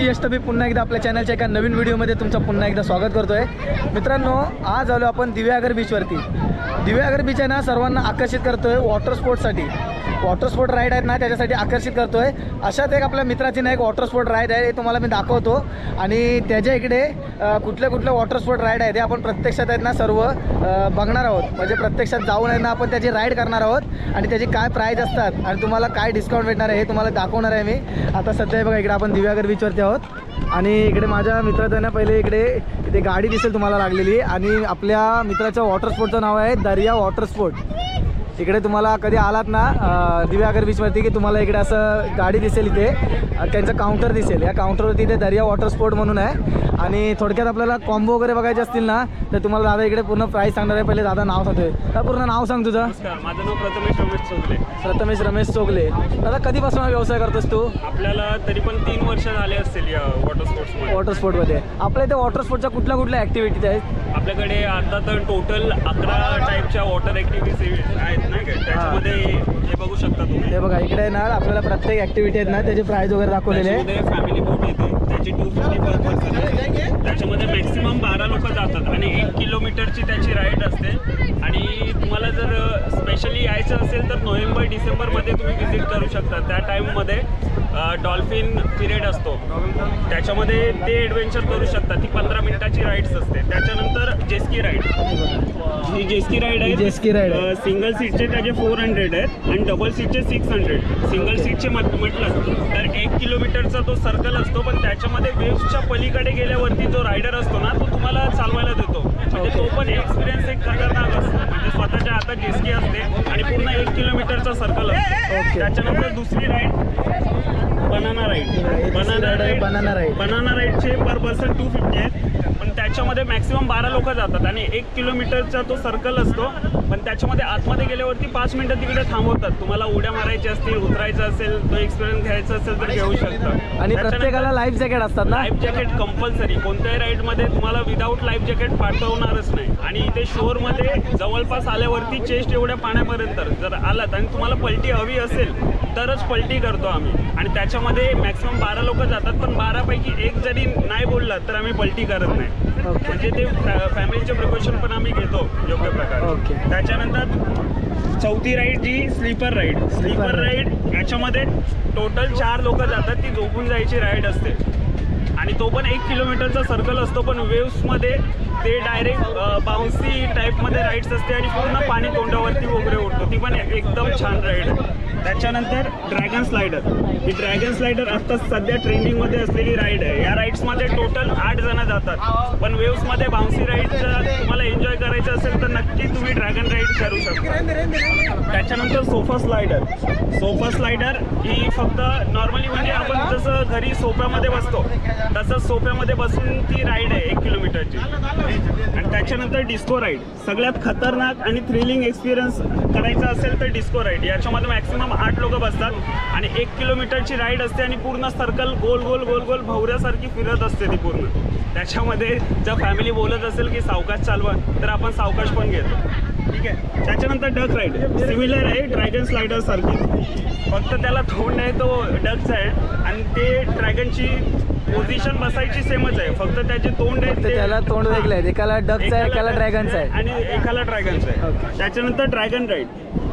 मी यश तबी पुन्हा एकदा आपल्या चॅनलच्या एका नवीन व्हिडिओमध्ये तुमचं पुन्हा एकदा स्वागत करतो आहे मित्रांनो आज आलो आपण दिव्यागर बीचवरती दिव्यागर बीच आहे ना सर्वांना आकर्षित करतो आहे वॉटर स्पोर्ट्ससाठी वॉटर स्पोर्ट राईड आहेत ना त्याच्यासाठी आकर्षित करतो आहे अशाच एक आपल्या मित्राची ना एक वॉटर स्पोर्ट राईड आहे हे तुम्हाला मी दाखवतो. आणि त्याच्या इकडे कुठले कुठले वॉटर स्पोर्ट राईड आहेत हे आपण प्रत्यक्षात आहेत ना सर्व बघणार आहोत. म्हणजे प्रत्यक्षात जाऊन आहे ना आपण त्याची राईड करणार आहोत. आणि त्याची काय प्राईज असतात आणि तुम्हाला काय डिस्काउंट भेटणार आहे हे तुम्हाला दाखवणार आहे मी. आता सध्या बघा इकडे आपण दिव्यागर बीचवरती आहोत. आणि इकडे माझ्या मित्राचं ना पहिले इकडे इथे गाडी दिसेल तुम्हाला लागलेली. आणि आपल्या मित्राच्या वॉटर स्पोर्टचं नाव आहे दर्या वॉटर स्पोर्ट इकडे तुम्हाला कधी आलात ना दिव्यागर बीचवरती की तुम्हाला इकडे असं गाडी दिसेल इथे त्यांचं काउंटर दिसेल. या काउंटरवरती इथे दर्या वॉटर स्पोर्ट म्हणून आहे. आणि थोडक्यात आपल्याला कॉम्बो वगैरे बघायचे असतील ना तर तुम्हाला दादा इकडे पूर्ण प्राईस सांगणार आहे. पहिले दादा नाव सांगतोय. दादा पूर्ण नाव सांग तुझं. माझं नाव प्रथमेश रमेश चौगले. प्रथमेश रमेश चोगले. दादा कधीपासून हा व्यवसाय करतोस तू? आपल्याला तरी पण तीन वर्ष झाले असतील या वॉटर स्पोर्ट्समध्ये वॉटर स्पोर्टमध्ये आपल्या इथे वॉटर स्पोर्टच्या कुठल्या कुठल्या ॲक्टिव्हिटीज आहेत? आपल्याकडे आता तर टोटल अकरा टाईपच्या वॉटर ॲक्टिव्हिटीज आहेत. नाही का? त्याच्यामध्ये हे बघू शकता तुम्ही. ते बघा इकडे ना आपल्याला प्रत्येक ॲक्टिव्हिटी आहेत ना त्याचे प्राईज वगैरे दाखवलेले. आहे त्याच्यामध्ये फॅमिली बोट येते. त्याची टू फिफ्टी पर पर्सन आहे. त्याच्यामध्ये मॅक्सिमम बारा लोक जातात आणि एक किलोमीटरची त्याची राईड असते. आणि तुम्हाला जर स्पेशली यायचं असेल तर नोव्हेंबर डिसेंबरमध्ये तुम्ही व्हिजिट करू शकता. त्या टाईममध्ये डॉल्फिन पिरियड असतो. त्याच्यामध्ये ते ॲडव्हेंचर करू शकता. ती पंधरा मिनिटाची राईड्स असते. त्याच्यानंतर जेस्की राईड. ही जेस्की राईड आहे. जेस्की आहे. सिंगल सीटचे त्याचे फोर हंड्रेड आहेत आणि डबल सीटचे सिक्स हंड्रेड सिंगल सीटचे म्हट- म्हटलं तर एक किलोमीटरचा तो सर्कल असतो पण त्याच्यामध्ये वेव्सच्या पलीकडे गेल्यावरती जो रायडर असतो ना तो तुम्हाला चालवायला देतो. म्हणजे तो पण एक्सपिरियन्स एक खतरनाक असतो. म्हणजे स्वतःच्या हातात जेस्की असते आणि पूर्ण एक किलोमीटरचा सर्कल असतो. त्याच्यानंतर दुसरी राईड बनाना राईड ride आहे, banana ride. बनाना राईडचे पर पर्सन टू फिफ्टी आहेत. पण त्याच्यामध्ये मॅक्सिमम बारा लोक जातात आणि एक किलोमीटरचा तो सर्कल असतो. पण त्याच्यामध्ये आतमध्ये गेल्यावरती पाच मिनिटं तिकडे थांबवतात. तुम्हाला उड्या मारायच्या असतील उतरायचं असेल तो एक्सपिरियन्स घ्यायचा असेल तर घेऊ शकता. आणि प्रत्येकाला लाईफ जॅकेट असतात ना? लाईफ जॅकेट कंपल्सरी कोणत्याही राईडमध्ये तुम्हाला विदाऊट लाईफ जॅकेट पाठवणारच नाही. आणि इथे शोरमध्ये जवळपास आल्यावरती चेस्ट एवढ्या पाण्यापर्यंत. जर आलात आणि तुम्हाला पलटी हवी असेल तरच पलटी करतो आम्ही. आणि त्याच्यामध्ये मॅक्सिमम बारा लोक जातात पण बारापैकी एक जरी नाही बोलला तर आम्ही पलटी करत नाही. म्हणजे ते फॅमिलीचे प्रिकॉशन पण आम्ही घेतो योग्य प्रकारे. त्याच्यानंतर चौथी राईड जी स्लीपर राईड स्लीपर राईड याच्यामध्ये टोटल चार लोक जातात ती झोपून जायची राईड असते. तो पण एक किलोमीटरचा सर्कल असतो पण वेव्समध्ये ते डायरेक्ट बाउन्सी टाईपमध्ये राईड्स असते आणि पूर्ण पाणी तोंडावरती वगैरे उडतो. ती पण एकदम छान राईड आहे. त्याच्यानंतर ड्रॅगन स्लायडर ही ड्रॅगन स्लायडर आता सध्या ट्रेंडिंगमध्ये असलेली राईड आहे. या राईड्समध्ये टोटल आठ जणं जातात. पण वेव्समध्ये बाउन्सी राईड जर तुम्हाला एन्जॉय करायचं असेल तर नक्की तुम्ही ड्रॅगन राईड करू शकता. त्याच्यानंतर सोफा स्लायडर सोफा स्लायडर ही फक्त नॉर्मली म्हणजे आपण जसं घरी सोफ्यामध्ये बसतो तसं असं सोप्यामध्ये बसून ती राईड आहे एक किलोमीटरची आणि त्याच्यानंतर डिस्को राईड सगळ्यात खतरनाक आणि थ्रिलिंग एक्सपिरियन्स करायचा असेल तर डिस्को राईड याच्यामध्ये मॅक्सिमम आठ लोक बसतात आणि एक किलोमीटरची राईड असते आणि पूर्ण सर्कल गोल गोल गोल गोल भवऱ्यासारखी फिरत असते ती पूर्ण. त्याच्यामध्ये जर फॅमिली बोलत असेल की सावकाश चालवा तर आपण सावकाश पण घेतो. ठीक आहे. त्याच्यानंतर डक राईड सिमिलर आहे ड्रॅगन स्लायडर सारखी. फक्त त्याला तोंड आहे तो डकचा आहे. आणि ते ड्रॅगनची पोझिशन बसायची सेमच आहे. फक्त त्याचे तोंड आहे फक्त त्याला तोंड वेगळं आहे एकाला डकचं आहे एकाला ड्रॅगनचं आहे आणि एकाला ड्रॅगनचं आहे. त्याच्यानंतर ड्रॅगन राईड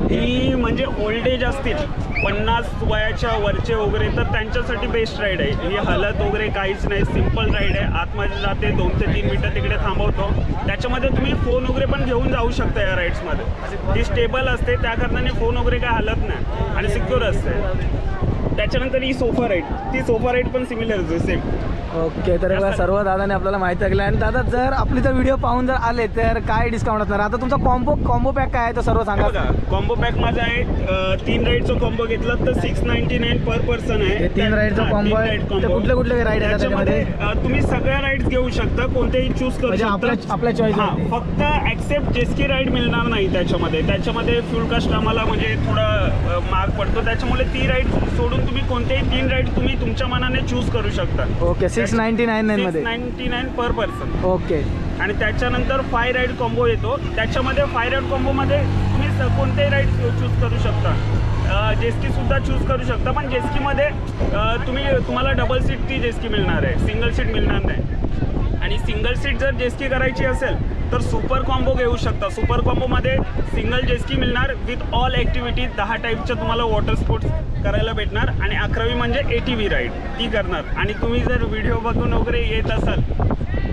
ही म्हणजे ओल्ड एज असतील पन्नास वयाच्या वरचे वगैरे तर त्यांच्यासाठी बेस्ट राईड आहे. ही हलत वगैरे काहीच नाही सिंपल राईड आहे. आतमध्ये जाते दोन ते तीन मिनटं तिकडे थांबवतो. त्याच्यामध्ये तुम्ही फोन वगैरे पण घेऊन जाऊ शकता या राईड्समध्ये जी स्टेबल असते त्या कारणाने फोन वगैरे काय हलत नाही आणि सिक्युअर असते. त्याच्यानंतर ही सोफा राईड ती सोफा राईड पण सिमिलर आहे सेम ओके तर बघा सर्व दादाने आपल्याला माहिती ऐकलं. आणि दादा जर आपली जर व्हिडिओ पाहून जर आले तर काय डिस्काउंट असणार? आता तुमचा कॉम्बो कॉम्बो पॅक काय आहे तो सर्व सांगा. कॉम्बो पॅक माझा आहे अं, तीन राईडचा कॉम्बो घेतला तर six ninety nine per person आहे तीन राईडचा हा, तीन आहे. ride तर combo. कुठले कुठले ride आहेत त्याच्यामध्ये त्याच्यामध्ये? अं, तुम्ही सगळ्या राईड्स घेऊ शकता कोणतेही चूज करू म्हणजे आपल्या शकता. आपल्या चॉईस हा फक्त ऍक्सेप्ट जेस्की राईड मिळणार नाही त्याच्यामध्ये. त्याच्यामध्ये फ्युल कास्ट आम्हाला म्हणजे थोडा अं, महाग पडतो. त्याच्यामुळे ती राईड सोडून तुम्ही कोणतेही तीन राईड तुम्ही तुमच्या मनाने चूज करू शकता. Okay six ninety nine nine मध्ये. Ninety nine per person okay आणि त्याच्यानंतर फाय राईड कॉम्बो येतो. त्याच्यामध्ये फाय राईड कॉम्बोमध्ये तुम्ही स- कोणतेही राईड चूज करू शकता. जेस्की सुद्धा चूज करू शकता. पण जेस्कीमध्ये तुम्ही तुम्हाला डबल सीट ती जेस्की मिळणार आहे. सिंगल सीट मिळणार नाही. आणि सिंगल सीट जर जेस्की करायची असेल तर सुपर कॉम्बो घेऊ शकता. सुपर कॉम्बोमध्ये सिंगल जेस्की मिळणार विथ ऑल ॲक्टिव्हिटीज दहा टाईपच्या तुम्हाला वॉटर स्पोर्ट्स करायला भेटणार. आणि अकरावी म्हणजे ए टी व्ही राईड ती करणार. आणि तुम्ही जर व्हिडिओ बघून वगैरे येत असाल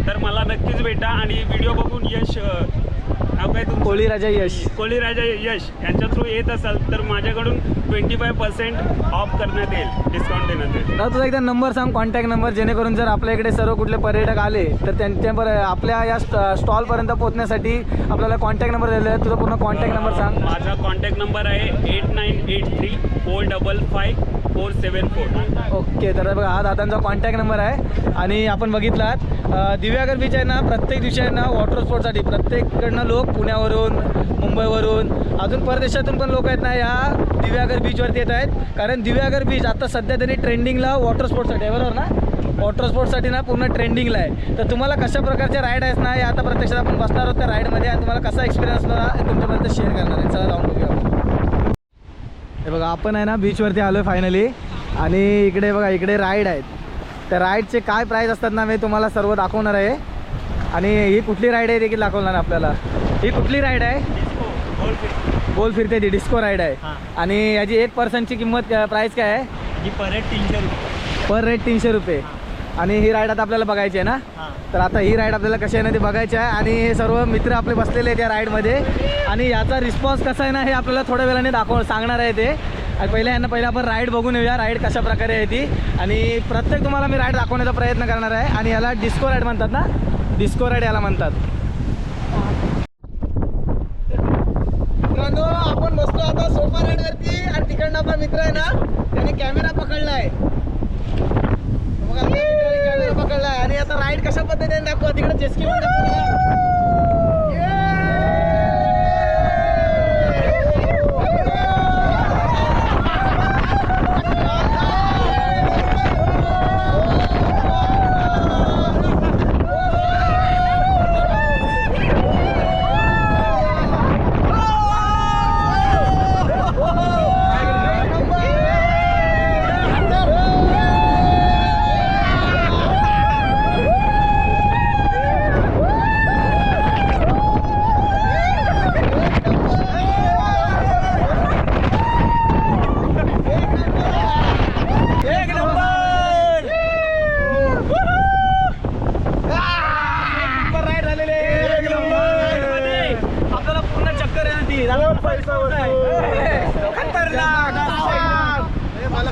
तर मला नक्कीच भेटा आणि व्हिडिओ बघून यश अं, नाव काय तुमचं? कोळी राजा यश. कोहली राजा यश यांच्या थ्रू येत असाल तर माझ्याकडून ट्वेंटी फाय पर्सेंट ऑफ करण्यात येईल डिस्काउंट देण्यात येईल. दादा तुझा एकदा नंबर सांग कॉन्टॅक्ट नंबर जेणेकरून जर आपल्या इकडे सर्व कुठले पर्यटक आले तर त्यांच्या पर- आपल्या या स्टॉलपर्यंत पोहोचण्यासाठी आपल्याला कॉन्टॅक्ट नंबर दिलेला आहे. तुझा पूर्ण कॉन्टॅक्ट नंबर सांग. माझा कॉन्टॅक्ट नंबर आहे eight nine eight three four double five four seven four. Okay तर बघा हा दादांचा कॉन्टॅक्ट नंबर आहे. आणि आपण बघितलात दिव्यागर बीच आहे ना प्रत्येक दिवशी आहे ना वॉटर स्पोर्टसाठी प्रत्येककडनं लोक पुण्यावरून मुंबईवरून अजून परदेशातून पण लोक आहेत ना या दिव्यागर बीचवरती येत आहेत. कारण दिव्यागर बीच आता सध्या तरी ट्रेंडिंगला वॉटर स्पोर्टसाठी आहे बरोबर ना? वॉटर स्पोर्टसाठी ना पूर्ण ट्रेंडिंगला आहे. तर तुम्हाला कशा प्रकारचे राईड आहेत ना हे आता प्रत्यक्षात आपण बसणार आहोत त्या राईडमध्ये आणि तुम्हाला कसा एक्सपिरियन्स तुमच्यापर्यंत शेअर करणार आहे. चला जाऊन बघूया. हे बघा आपण आहे ना बीचवरती आलो आहे फायनली आणि इकडे बघा इकडे राईड आहेत. त्या राईडचे काय प्राईस असतात ना मी तुम्हाला सर्व दाखवणार आहे. आणि ही कुठली राईड आहे देखील दाखवणार आपल्याला. ही कुठली राईड आहे? गोल फिरते ती डिस्को राईड आहे. आणि याची एक पर्सनची किंमत प्राईस काय आहे? ही पर हेड तीनशे रुपये. पर रेट तीनशे रुपये. आणि ही राईड आता आपल्याला बघायची आहे ना? तर आता ही राईड आपल्याला कशी आहे ना ते बघायची आहे? आणि हे सर्व मित्र आपले बसलेले आहेत या राईडमध्ये आणि याचा रिस्पॉन्स कसा आहे ना हे आपल्याला थोड्या वेळाने दाखव सांगणार आहे ते. आणि पहिले यांना पहिले आपण राईड बघून येऊया राईड कशा प्रकारे आहे ती. आणि प्रत्येक तुम्हाला मी राईड दाखवण्याचा प्रयत्न करणार आहे. आणि याला डिस्को राईड म्हणतात ना? डिस्को राईड याला म्हणतात. मित्रांनो आपण बसलो आता सोफा राईडवरती आणि तिकडनं आपला मित्र आहे ना त्याने कॅमेरा पकडला आहे बघा, आपल्या मित्राने कॅमेरा पकडला आहे आणि आता राईड कशा पद्धतीने दाखवा तिकडे जेस्की पण एक नंबर नंबर राईड झालेले एक नंबर आपल्याला पूर्ण चक्कर आहे ना ती खतरनाक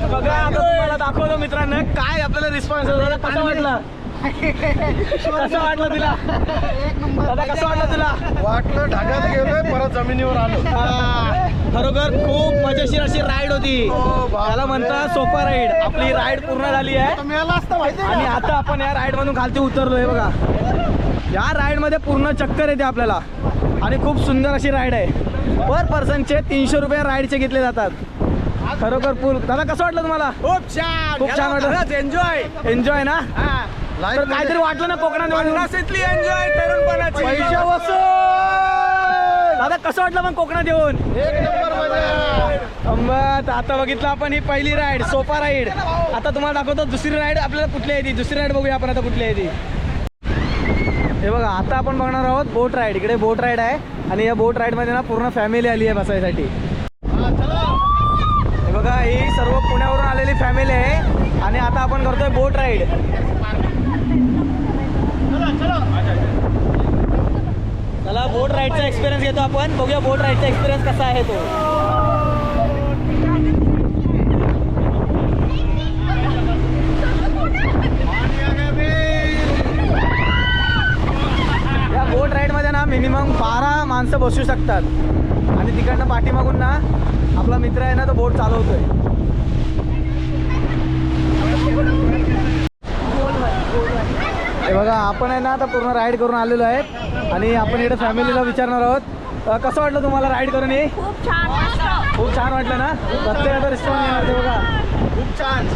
बघा आता तुम्हाला दाखवतो मित्रांनो काय आपल्याला रिस्पॉन्स कसं वाटलं कसं वाटलं तुला दादा कसं वाटलं तुला वाटलं ढगात गेलोय परत जमिनीवर आलो. खरोखर खूप मजेशीर अशी राईड होती. हो. त्याला म्हणतात सोपा राईड आपली राईड पूर्ण झाली आहे. आणि आता आपण या राईड मधून खालती उतरलोय बघा. या राईडमध्ये पूर्ण चक्कर येते आपल्याला. आणि खूप सुंदर अशी राईड आहे. पर पर्सनचे तीनशे रुपये राईडचे घेतले जातात. खरोखर पूल दादा कसं वाटलं तुम्हाला? खूप छान. खूप छान वाटलं. एन्जॉय एन्जॉय ना? तर काहीतरी वाटलं ना कोकणात एन्जॉय तरुणपणाची. पैसे वसूल! दादा कसं वाटलं मग कोकणात येऊन? एक नंबर मजा. अंबत आता बघितलं आपण ही पहिली राईड सोपा राईड आता तुम्हाला दाखवतो दुसरी राईड आपल्याला कुठली आहे ती. दुसरी राईड बघूया आपण आता कुठली आहे ती. हे बघा आता आपण बघणार आहोत बोट राईड इकडे बोट राईड आहे आणि या बोट राईडमध्ये ना पूर्ण फॅमिली आली आहे बसायसाठी. हे बघा ही सर्व पुण्यावरून आलेली फॅमिली आहे. आणि आता आपण करतोय बोट राईड चला बोट राईडचा एक्सपिरियन्स घेतो आपण. बघूया बोट राईडचा एक्सपिरियन्स कसा आहे तो. या बोट राईडमध्ये ना मिनिमम बारा माणसं बसू शकतात. आणि तिकडनं पाठीमागून ना आपला मित्र आहे ना तो बोट चालवतोय. हे बघा आपण आहे ना आता पूर्ण राईड करून आलेलो आहे आणि आपण इकडे फॅमिलीला विचारणार आहोत. अ, कसं वाटलं तुम्हाला राईड करून हे खूप छान मस्त खूप छान वाटलं ना? प्रत्येकाचा रिस्पॉन्स येणार ते बघा. खूप छान.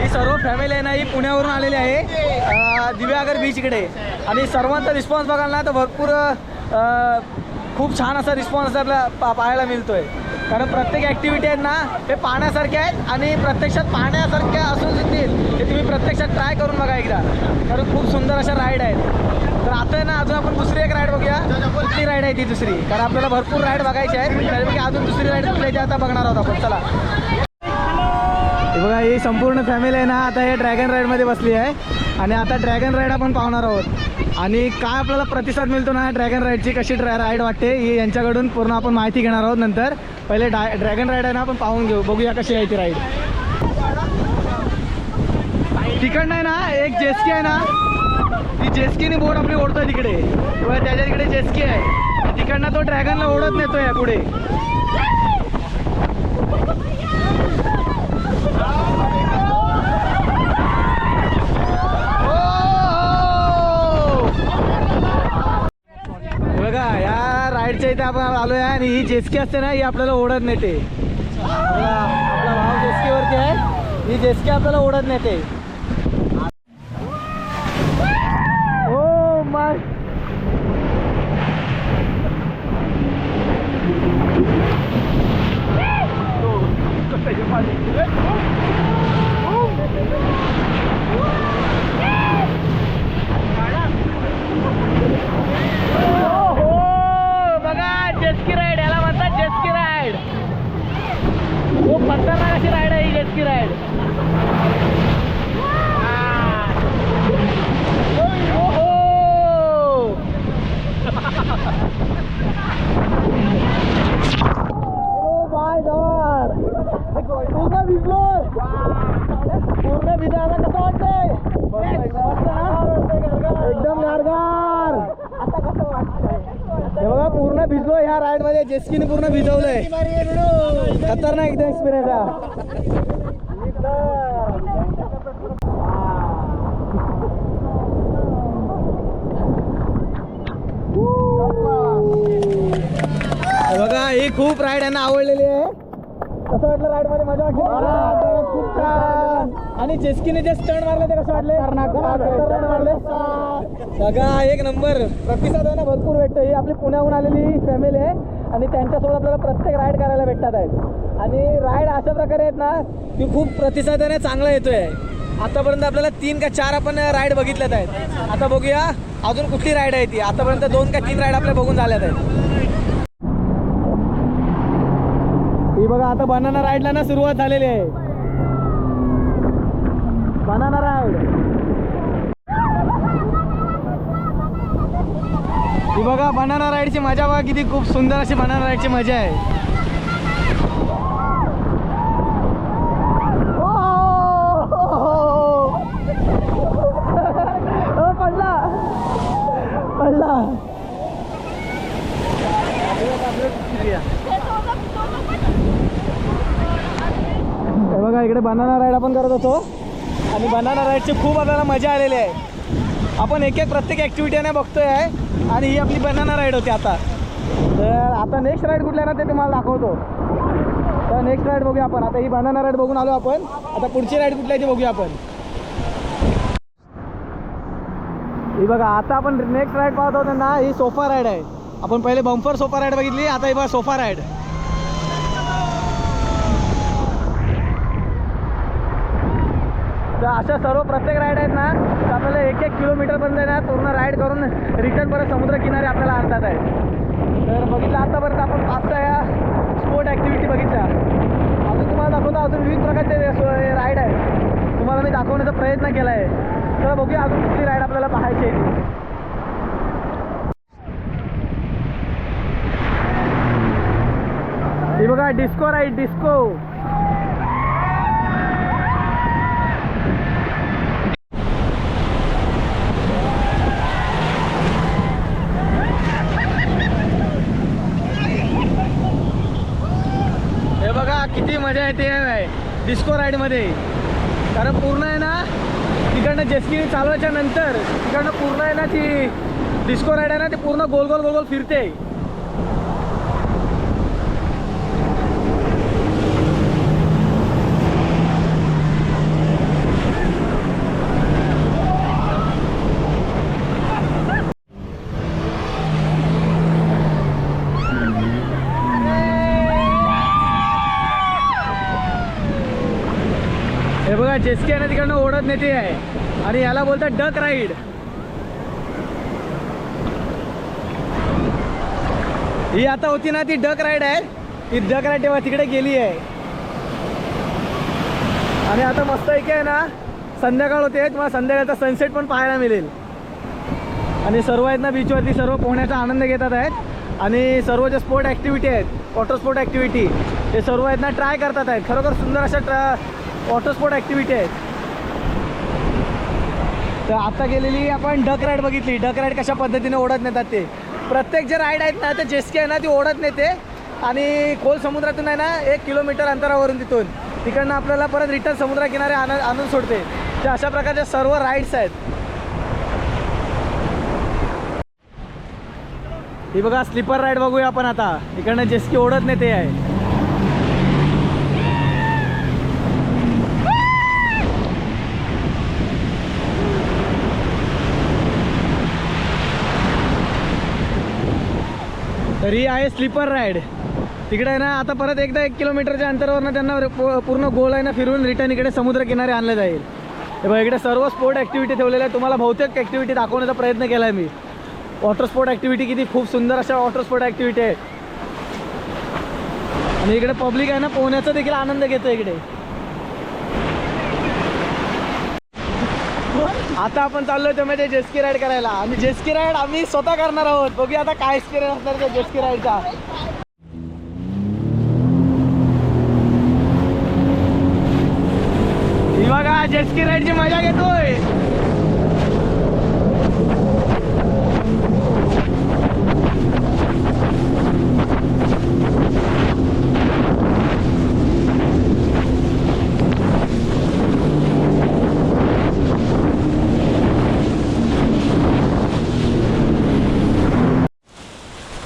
ही सर्व फॅमिली आहे ना ही पुण्यावरून आलेली आहे. अ, दिव्यागर बीच इकडे. आणि सर्वांचा रिस्पॉन्स बघाल ना तर भरपूर अ, खूप छान असा रिस्पॉन्स आपल्याला पा पाहायला मिळतोय. कारण प्रत्येक ॲक्टिव्हिटी आहेत ना हे पाहण्यासारखे आहेत आणि प्रत्यक्षात पाहण्यासारख्या असून देखील हे तुम्ही प्रत्यक्षात ट्राय करून बघा एकदा. कारण खूप सुंदर अशा राईड आहेत. तर आता आहे ना अजून आपण दुसरी एक राईड बघूया. कुठली राईड आहे ती दुसरी? कारण आपल्याला भरपूर राईड बघायची आहेत. त्यापैकी अजून दुसरी राईड कुठली आता बघणार आहोत आपण. चला. हे बघा ही संपूर्ण फॅमिली आहे ना आता हे ड्रॅगन राईडमध्ये बसली आहे. आणि आता ड्रॅगन राईड आपण पाहणार आहोत. आणि काय आपल्याला प्रतिसाद मिळतो ना ड्रॅगन राईडची कशी ड्राय राईड वाटते ही यांच्याकडून पूर्ण आपण माहिती घेणार आहोत नंतर. पहिले डा ड्रॅगन राईड आहे ना आपण पाहून घेऊ. बघूया कशी आहे ती राईड तिकडनं आहे ना एक जेस्की आहे ना ती जेस्कीने बोट आपली ओढतोय तिकडे. किंवा त्याच्या तिकडे जेस्की आहे. तिकडनं तो ड्रॅगनला ओढत नेतोय पुढे. या इथे आपण आलो आहे आणि ही जेस्की असते ना ही आपल्याला ओढत नेते. आपला आपला भाव जेस्कीवरती आहे. ही जेस्की आपल्याला ओढत नेते. हो मग. हो बघा जेस्की राईड याला म्हणतात जेस्की राईड खूप खतरनाक अशी राईड आहे ही जेस्की राईड पूर्ण भिजलोय पूर्ण भिजायला कसं वाटतंय एकदम गारगार हे बघा पूर्ण भिजलो ह्या राईडमध्ये. जेस्कीने पूर्ण भिजवलंय. खतरनाक एकदम एक्सपिरियन्स हे. बघा ही खूप राईड यांना आवडलेली आहे. कसं वाटलं राईडमध्ये? मजा वाटली? खूप छान. आणि जेस्कीने जे स्टंट मारले ते कसं वाटले? मारले बघा एक नंबर. प्रतिसाद आहे ना भरपूर भेटतो ही आपली पुण्याहून आलेली फॅमिली आहे. आणि त्यांच्यासोबत आपल्याला प्रत्येक राईड करायला भेटतात आहेत. आणि राईड अशा प्रकारे आहेत ना की खूप प्रतिसादाने चांगला येतोय. आतापर्यंत आपल्याला तीन का चार आपण राईड बघितल्यात आहेत. आता बघूया अजून कुठली राईड आहे ती? आतापर्यंत दोन का तीन राईड आपल्या बघून झाल्यात आहेत. ही बघा आता बनाना राईडला ना सुरुवात झालेली आहे. बनाना राईड ही बघा बनाना राईडची मजा बघा किती खूप सुंदर अशी बनाना राईडची मजा आहे ओ, पडला पडला हे बघा इकडे बनाना राईड आपण करत होतो. आणि बनाना राईडची खूप आपल्याला मजा आलेली आहे. आपण एक एक प्रत्येक ॲक्टिव्हिटी बघतोय आहे. आणि ही आपली बनाना राईड होती आता. तर आता नेक्स्ट राईड कुठल्या ना ते तुम्हाला दाखवतो. तर नेक्स्ट राईड बघूया आपण. आता ही बनाना राईड बघून आलो आपण. आता पुढची राईड कुठल्या ती बघूया आपण. ही बघा आता आपण नेक्स्ट राईड पाहत होतो ना ही सोफा राईड आहे. आपण पहिले बंपर सोफा राईड बघितली आता ही बघा सोफा राईड तर अशा सर्व प्रत्येक राईड आहेत ना तर आपल्याला एक एक किलोमीटरपर्यंत आहे ना पूर्ण राईड करून रिटर्न परत समुद्रकिनारे आपल्याला आणतात आहे. तर बघितलं आतापर्यंत आपण पाच सहा या स्पोर्ट ॲक्टिव्हिटी बघितल्या. अजून तुम्हाला दाखवतो अजून विविध प्रकारचे राईड आहे तुम्हाला मी दाखवण्याचा प्रयत्न केला आहे तर बघूया अजून कुठली राईड आपल्याला पाहायची आहे ही बघा डिस्को राईड डिस्को हे बघा ते आहे डिस्को राईडमध्ये कारण पूर्ण आहे ना तिकडनं जेस्की चालवायच्या नंतर तिकडनं पूर्ण आहे ना ती डिस्को राईड आहे ना ती पूर्ण गोल गोल गोल गोल फिरते. जेस्की आहे ना तिकडनं ओढत नेते आहे. आणि याला बोलतात डक राईड. ही आता होती ना ती डक राईड आहे. ती डक राईड तेव्हा तिकडे गेली आहे. आणि आता मस्त एक आहे ना संध्याकाळ होते तुम्हाला संध्याकाळचा सनसेट पण पाहायला मिळेल. आणि सर्व आहेत ना बीचवरती सर्व पोहण्याचा आनंद घेतात आहेत. आणि सर्व जे स्पोर्ट ॲक्टिव्हिटी आहेत वॉटर स्पोर्ट ॲक्टिव्हिटी हे सर्व आहेत ना ट्राय करतात आहेत. खरोखर सुंदर अशा ट्रा वॉटर स्पोर्ट ॲक्टिव्हिटी आहेत. तर आता गेलेली आपण डक राईड बघितली. डक राईड कशा पद्धतीने ओढत नेतात ते. प्रत्येक जे राईड आहेत ना ते जेस्की आहे ना ती ओढत नेते. आणि खोल समुद्रातून आहे ना एक किलोमीटर अंतरावरून तिथून. तिकडनं आपल्याला परत रिटर्न समुद्रकिनारे आण आणून सोडते. ते अशा प्रकारच्या सर्व राईड्स आहेत. ही बघा स्लीपर राईड बघूया आपण आता. इकडनं जेस्की ओढत नेते आहे. तर ही आहे स्लीपर राईड. तिकडे आहे ना आता परत एकदा एक किलोमीटरच्या अंतरावरनं त्यांना पूर्ण गोल आहे ना फिरून रिटर्न इकडे समुद्रकिनारे आणलं जाईल. हे बघा इकडे सर्व स्पोर्ट ॲक्टिव्हिटी ठेवलेल्या आहे तुम्हाला बहुतेक ॲक्टिव्हिटी दाखवण्याचा प्रयत्न केला आहे मी. वॉटर स्पोर्ट ॲक्टिव्हिटी किती खूप सुंदर अशा वॉटर स्पोर्ट ॲक्टिव्हिटी आहेत. आणि इकडे पब्लिक आहे ना पोहण्याचा देखील आनंद घेतो इकडे. आता आपण चाललोय म्हणजे जेस्की राईड करायला. आणि जेस्की राईड आम्ही स्वतः करणार आहोत. बघूया आता काय एक्सपिरियन्स असणार त्या जेस्की राईडचा. ही बघा जेस्की राईडची मजा घेतोय.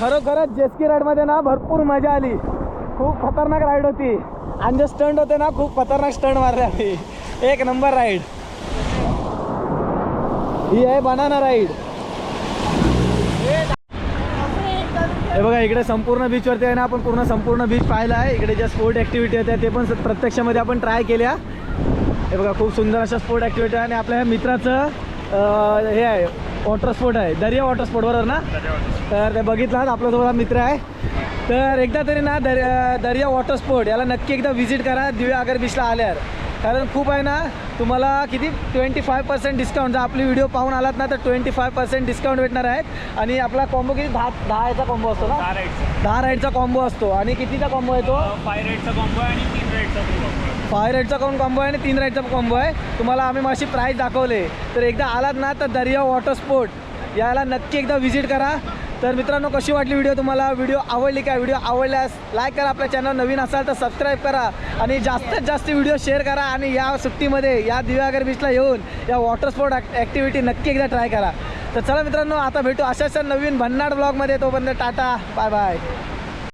खरोखरच जेस्की राईडमध्ये ना भरपूर मजा आली. खूप खतरनाक राईड होती. आणि जे स्टंट होते ना खूप खतरनाक स्टंट मारले आम्ही. एक नंबर राईड. ही आहे बनाना राईड. हे बघा इकडे संपूर्ण बीचवरती आहे ना आपण पूर्ण संपूर्ण बीच पाहिलं आहे. इकडे ज्या स्पोर्ट ॲक्टिव्हिटी होत्या ते पण प्रत्यक्षामध्ये आपण ट्राय केल्या. हे बघा खूप सुंदर अशा स्पोर्ट ॲक्टिव्हिटी आणि आपल्या ह्या मित्राचं हे आहे. वॉटर स्पोर्ट आहे. दर्या वॉटर स्पोर्ट बरोबर ना? तर ते बघितलं आपल्यासोबत मित्र आहे. तर एकदा तरी ना दर दर्या वॉटर स्पोर्ट याला नक्की एकदा व्हिजिट करा दिव्या आगर बीचला आल्यावर. कारण खूप आहे ना तुम्हाला किती? ट्वेंटी फाय पर्सेंट डिस्काउंट जर आपली व्हिडिओ पाहून आलात ना तर ट्वेंटी फाय पर्सेंट डिस्काउंट भेटणार आहेत. आणि आपला कॉम्बो किती? दहा दहा याचा कॉम्बो असतो ना? दहा राईडचा कॉम्बो असतो. आणि कितीचा कॉम्बो आहे तो? फाय राईडचा कॉम्बो आणि तीन राईडचा कॉम्बो फाय राईडचा कोण कॉम्बो आहे आणि तीन राईडचा कॉम्बो आहे. तुम्हाला आम्ही माशी प्राईस दाखवले. तर एकदा आलात ना तर दर्या वॉटर स्पोर्ट याला नक्की एकदा व्हिजिट करा. तर मित्रांनो कशी वाटली व्हिडिओ तुम्हाला? व्हिडिओ आवडली काय व्हिडिओ आवडल्यास लाईक करा आपल्या चॅनल नवीन असाल तर सबस्क्राईब करा. आणि जास्तीत जास्त व्हिडिओ शेअर करा आणि या सुट्टीमध्ये या दिव्यागर बीचला येऊन या वॉटर स्पोर्ट ॲक्टिव्हिटी नक्की एकदा ट्राय करा. तर चला मित्रांनो आता भेटू अशाच नवीन भन्नाट ब्लॉगमध्ये तोपर्यंत टाटा. Bye bye